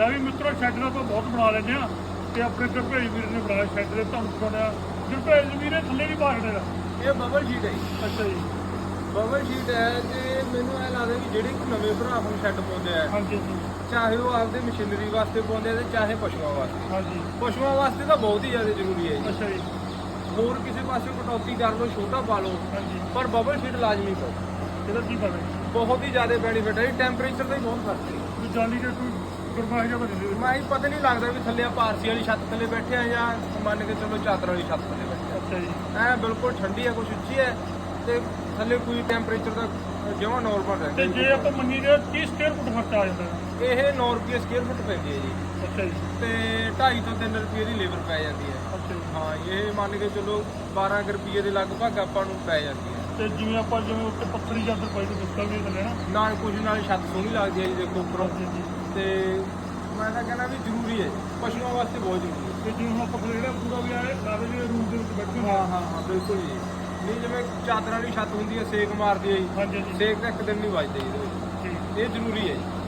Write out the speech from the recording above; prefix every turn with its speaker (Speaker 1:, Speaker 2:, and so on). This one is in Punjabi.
Speaker 1: ਲੈ ਵੀ ਮਿੱਤਰੋ ਸ਼ੈੱਡ ਦਾ ਆਪਾਂ ਬਹੁਤ ਬਣਾ ਲੈਂਦੇ ਆ ਤੇ ਆਪਣੇ ਗੁਰਭੇਜ ਵੀਰ ਨੇ ਬਣਾਇਆ ਸ਼ੈੱਡ ਦੇ ਤੁਹਾਨੂੰ ਦਿਖਾਉਣਾ ਗੁਰਭੇਜ ਵੀਰ ਨੇ ਥੱਲੇ ਵੀ ਬਾਹਰ ਦਾ
Speaker 2: ਇਹ ਬਬਲ ਸ਼ੀਟ ਹੈ ਜੀ।
Speaker 1: ਅੱਛਾ ਜੀ।
Speaker 2: ਬਬਲ ਸ਼ੀਟ ਹੈ ਤੇ ਮੈਨੂੰ ਇਹ ਲੱਗਦਾ ਵੀ ਜਿਹੜੇ ਕੋਈ ਨਵੇਂ ਭਰਾ ਹੁਣ ਸ਼ੈੱਡ ਪਾਉਂਦੇ ਆ
Speaker 1: ਹਾਂਜੀ ਜੀ
Speaker 2: ਚਾਹੇ ਉਹ ਆਪਦੇ ਮਸ਼ੀਨਰੀ ਵਾਸਤੇ ਪਾਉਂਦੇ ਆ ਤੇ ਚਾਹੇ ਪਸ਼ੂਆਂ ਵਾਸਤੇ।
Speaker 1: ਹਾਂਜੀ।
Speaker 2: ਪਸ਼ੂਆਂ ਵਾਸਤੇ ਤਾਂ ਬਹੁਤ ਹੀ ਜ਼ਿਆਦਾ ਜ਼ਰੂਰੀ ਹੈ ਜੀ।
Speaker 1: ਅੱਛਾ ਜੀ।
Speaker 2: ਹੋਰ ਕਿਸੇ ਪਾਸੇ ਕਟੌਤੀ ਕਰ ਲਓ ਛੋਟਾ ਪਾ ਲਓ
Speaker 1: ਹਾਂਜੀ।
Speaker 2: ਪਰ ਬਬਲ ਸ਼ੀਟ ਲਾਜ਼ਮੀ ਪਾਓ
Speaker 1: ਇਹਦਾ ਕੀ ਹੈ
Speaker 2: ਬਹੁਤ ਹੀ ਜ਼ਿਆਦਾ ਬੈਨੀਫਿਟ ਹੈ ਟੈਂਪਰੇਚਰ ਦਾ ਹੀ ਬਹੁਤ ਫ਼ਰਕ ਹੈ।
Speaker 1: ਵੀ ਜਾਨੀ ਕਿ ਕੋਈ ਗੁਰਬਾਹ ਜਿਹਾ ਬਣੇ ਦੇ
Speaker 2: ਮੈਂ ਹੀ ਪਤਾ ਨਹੀਂ ਲੱਗਦਾ ਵੀ ਥੱਲੇ ਆਪਾਂ ਆਰਸੀ ਵਾਲੀ ਛੱਤ ਥੱਲੇ ਬੈਠੇ ਆ ਜਾਂ ਮੰਨ ਕੇ ਚੱਲੋ ਚਾਦਰ ਵਾਲੀ ਛੱਤ ਥੱਲੇ ਬੈਠੇ
Speaker 1: ਅੱਛਾ ਜੀ।
Speaker 2: ਆ ਐ ਬਿਲਕੁਲ ਠੰਡੀ ਹੈ ਕੁਝ ਉੱਚੀ ਹੈ ਤੇ ਥੱਲੇ ਕੋਈ ਟੈਂਪਰੇਚਰ ਦਾ ਜਮਾ ਨਾਰਮਲ
Speaker 1: ਤੇ
Speaker 2: ਰਹਿੰਦਾ
Speaker 1: ਜੇ ਆਪਾਂ ਮੰਨੀ ਜੇ 30 ਸਕੁਅਰ ਫੁੱਟ ਖਰਚਾ ਆ ਜਾਂਦਾ। ਹੈ।
Speaker 2: ਇਹ 9 ਰੁਪਏ ਸਕੁਅਰ ਫੁੱਟ ਪੈਂਦੀ ਹੈ ਜੀ।
Speaker 1: ਅੱਛਾ ਜੀ।
Speaker 2: ਤੇ 2.5 ਤੋਂ 3 ਰੁਪਏ ਦੀ ਲੇਬਰ ਪੈ ਜਾਂਦੀ ਹੈ
Speaker 1: ਅੱਛਾ
Speaker 2: ਹਾਂ ਇਹ ਮੰਨ ਕੇ ਚੱਲੋ 12 ਕੁ ਰੁਪਏ ਦੇ ਲਗਭਗ ਆਪਾਂ ਨੂੰ ਪੈ ਜਾਂਦੀ ਹੈ
Speaker 1: ਤੇ ਜਿਵੇਂ ਆਪਾਂ ਜਿਵੇਂ ਉੱਤੇ ਪੱਥਰੀ ਚਾਦਰ ਪਾਈ ਤੇ ਮੁਸ਼ਕਲ ਵੀ ਥੱਲੇ ਨਾ।
Speaker 2: ਨਾਲ ਕੁਝ ਨਾਲ ਛੱਤ ਸੋਹਣੀ ਲੱਗਦੀ ਹੈ ਜੀ ਦੇਖੋ ਉੱਪਰੋਂ।
Speaker 1: ਜੀ
Speaker 2: ਤੇ ਮੈਂ ਤਾਂ ਕਹਿੰਦਾ ਵੀ ਜ਼ਰੂਰੀ ਹੈ ਪਸ਼ੂਆਂ ਵਾਸਤੇ ਬਹੁਤ ਜ਼ਰੂਰੀ ਹੈ।
Speaker 1: ਤੇ ਜਿਵੇਂ ਹੁਣ ਆਪਾਂ ਜਿਹੜਾ ਪੂਰਾ ਵੀ ਆਏ ਸਾਰੇ ਜਿਹੜੇ ਰੂਮ ਦੇ ਵਿੱਚ ਬੈਠੇ
Speaker 2: ਹਾਂ ਹਾਂ ਹਾਂ ਬਿਲਕੁਲ ਜੀ। ਨਹੀਂ ਜਿਵੇਂ ਚਾਦਰਾਂ ਵਾਲੀ ਛੱਤ ਹੁੰਦੀ ਹੈ ਸੇਕ ਮਾਰਦੀ ਹੈ ਜੀ।
Speaker 1: ਜੀ
Speaker 2: ਸੇਕ ਤਾਂ ਇੱਕ ਦਿਨ ਨਹੀਂ ਵੱਜਦਾ ਜੀ ਇਹ ਜ਼ਰੂਰੀ ਹੈ ਜੀ।